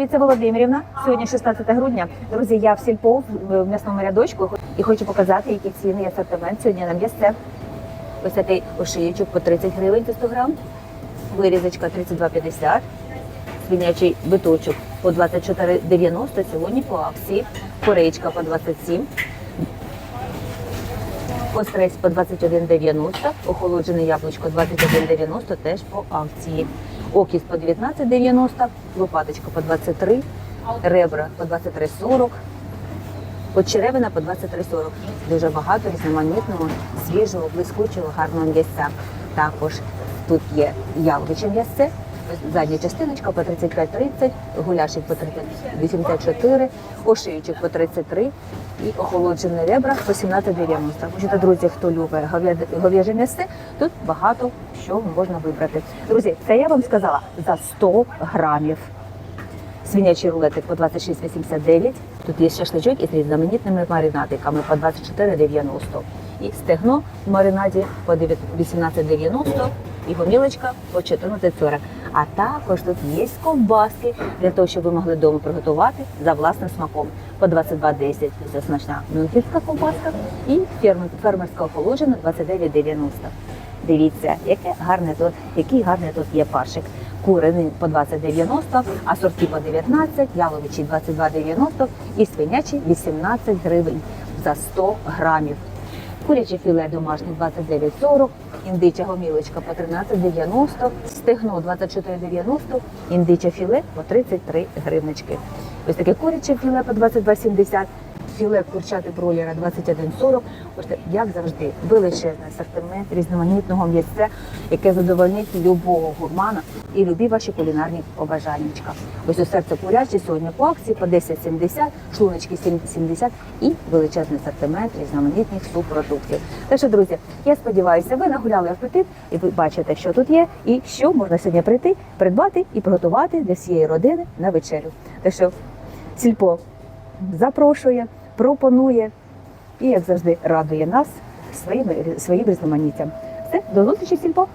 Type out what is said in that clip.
Віце Володимирівна, сьогодні 16 грудня. Друзі, я в сільпо в м'ясному рядочку і хочу показати, які ціни і асортимент. Сьогодні на м'ясце. Ось такий ошиючок по 30 гривень за 100 грам, вирізочка 32,50, свинячий биточок по 24,90, сьогодні по акції, корейчка по 27, Острець по 21,90, охолоджене яблучко 21,90 теж по акції. Окіс по 19,90, лопаточка по 23, ребра по 23,40, Почеревина по 23,40. Дуже багато різноманітного, свіжого, блискучого, гарного м'ясця. Також тут є яловиче м'ясце, задня частиночка по 35,30, гуляшик по 30,84, ошиючок по 33 і охолоджені ребра по 17,90. Хочете, друзі, хто любить говя- говяже м'ясце, тут багато що можна вибрати. Друзі, це я вам сказала за 100 грамів. Свинячий рулетик по 26,89. Тут є шашличок із різноманітними маринадиками по 24,90. І стегно в маринаді по 18,90 і гомілочка по 14,40. А також тут є ковбаски для того, щоб ви могли вдома приготувати за власним смаком. По 22,10 це смачна мюнхенська ковбаска і фермер- фермерська охолоджена 29,90. Дивіться, яке гарне тут, який гарний тут є паршик. Куриний по 20,90, а сорті по 19, яловичі 22,90 і свинячі 18 гривень за 100 грамів. Куряче філе домашнє 29,40, індича гомілочка по 13,90, стегно 24,90, індиче філе по 33 гривнички. Ось таке куряче філе по 22,70, філе курчати бройлера 21,40. Бачите, як завжди, величезний асортимент різноманітного м'ясця, яке задовольнить любого гурмана і любі ваші кулінарні побажаннячка. Ось у серце курячі сьогодні по акції по 10,70, шлуночки 7,70 і величезний асортимент різноманітних субпродуктів. Так що, друзі, я сподіваюся, ви нагуляли апетит і ви бачите, що тут є, і що можна сьогодні прийти, придбати і приготувати для всієї родини на вечерю. Так що сільпо запрошує, пропонує і, як завжди, радує нас своїм, своїм різноманіттям. Все, до зустрічі, сільпо!